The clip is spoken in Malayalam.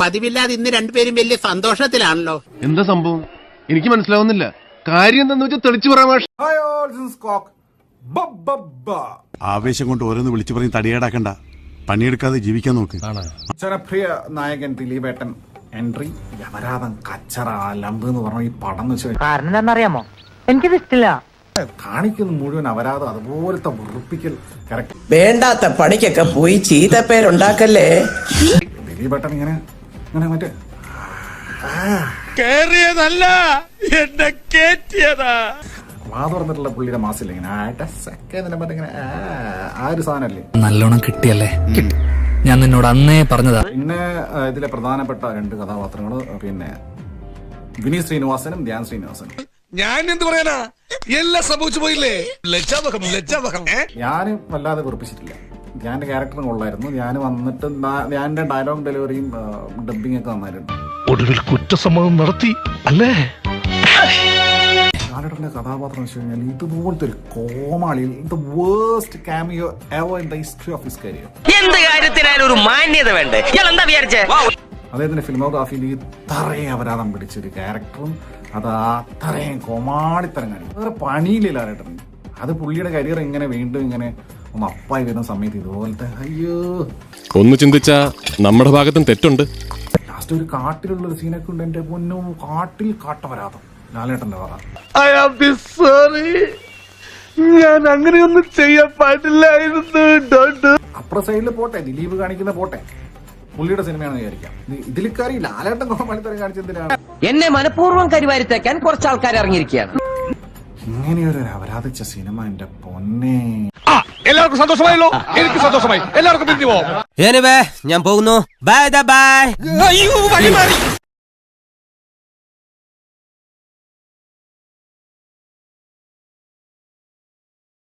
പതിവില്ലാതെ ഇന്ന് രണ്ടുപേരും വലിയ സന്തോഷത്തിലാണല്ലോ. എന്താ സംഭവം? എനിക്ക് മനസ്സിലാവുന്നില്ല. കാര്യം എന്താന്ന് വെച്ചാൽ തെളിച്ചു ബബ്ബബ്ബ ആവേശം കൊണ്ട് ഓരോന്ന് വിളിച്ചു പറഞ്ഞ് തടിയേടാക്കണ്ട പണിയെടുക്കാതെ ജീവിക്കാൻ നോക്ക്. ജനപ്രിയ നായകൻ ദിലീപേട്ടൻ എൻട്രി. യമരാതൻ കച്ചറ ലമ്പ് എന്ന് പറഞ്ഞ ഈ പടം എന്ന് വെച്ചാൽ കാരണം എന്താണെന്നറിയാമോ? എനിക്കിത് ഇഷ്ടമില്ല കാണിക്കുന്ന മുഴുവൻ അപരാധം അതുപോലത്തെ വെറുപ്പിക്കൽ കറക്റ്റ് വേണ്ടാത്ത പണിക്കൊക്കെ പോയി ചീത്തപ്പേരുണ്ടാക്കല്ലേ? ദിലീപേട്ടൻ ഇങ്ങനെ ഇങ്ങനെ മറ്റേ വാ തുറന്നിട്ടുള്ള പുള്ളിയുടെ മാസില്ല ഇങ്ങനെ ആട്ടെ സെക്കൻഡിനെ മറ്റേ ഇങ്ങനെ ആ, ആ ഒരു സാധനല്ലേ? നല്ലോണം കിട്ടിയല്ലേ? ഞാൻ നിന്നോട് അന്നേ പറഞ്ഞതാ. പിന്നെ ഇതിലെ പ്രധാനപ്പെട്ട രണ്ട് കഥാപാത്രങ്ങൾ പിന്നെ വിനീത് ശ്രീനിവാസനും ധ്യാൻ ശ്രീനിവാസനും. ഞാൻ എന്ത് പറയാനാ? എല്ലാം സംഭവിച്ചു പോയില്ലേ? ലജ്ജാവഹം ലജ്ജാവഹം ഞാനും ഞാൻ വല്ലാതെ വെറുപ്പിച്ചിട്ടില്ല. ധ്യാന്റെ ക്യാരക്ടറും കൊള്ളായിരുന്നു. ഞാൻ വന്നിട്ട് ഞാൻ ഡയലോഗ് ഡെലിവറിയും ഡബിങ് ഒക്കെ നന്നായിട്ടുണ്ട് ഒടുവിൽ കുറ്റസമ്മതം നടത്തി അല്ലേ? ലാലേട്ടന്റെ കഥാപാത്രം വെച്ച് കഴിഞ്ഞാൽ ഇതുപോലത്തെ ഒരു കോമാളി the waste cameo ever in the history of his career എന്ത് കാര്യത്തിനായാലും ഒരു മാന്യത വേണ്ടേ? ഇയാൾ എന്താ വിചാരിച്ചേ അദ്ദേഹത്തിന്റെ ഫിലിമോഗ്രാഫിയിൽ ഇത്രയും അപരാധം പിടിച്ചൊരു ക്യാരക്ടറും അത് അത്രയും കോമാളിത്തരം കാണിക്കും വേറെ പണിയില്ല ലാലേട്ടൻ. അത് പുള്ളിയുടെ കരിയർ ഇങ്ങനെ വീണ്ടും ഇങ്ങനെ ഒന്ന് അപ്പായി വരുന്ന സമയത്ത് ഇതുപോലത്തെ അയ്യോ. ഒന്ന് ചിന്തിച്ച നമ്മുടെ ഭാഗത്തും തെറ്റുണ്ട്. ലാസ്റ്റ് ഒരു കാട്ടിലുള്ള ഒരു സീനൊക്കെ ഉണ്ട് എന്റെ പൊന്നു. കാട്ടിൽ കാട്ടപരാധം ലാലേട്ടന്റെ പറ ഐ ആം സോറി ഞാൻ അങ്ങനെയൊന്നും ചെയ്യാൻ പാടില്ലായിരുന്നു. അപ്പുറ സൈഡിൽ പോട്ടെ ദിലീപ് കാണിക്കുന്ന പോട്ടെ. പുള്ളിയുടെ സിനിമയാണെന്ന് വിചാരിക്കാം. ഇതിൽ കാര്യം ലാലേട്ടൻ കോമാളിത്തരം കാണിച്ചെന്തിനാണ് എന്നെ മനഃപൂർവം കരിവാരിത്തേക്കാൻ കുറച്ച് ആൾക്കാർ ഇറങ്ങിയിരിക്കുകയാണ്. ഇങ്ങനെയൊരു അപരാധിച്ച സിനിമ എന്റെ പൊന്നെ. എല്ലാവർക്കും സന്തോഷമായല്ലോ. എനിക്ക് സന്തോഷമായി. എല്ലാവർക്കും പിരിഞ്ഞു പോവാം. ഞാൻ പോകുന്നു. Bye bye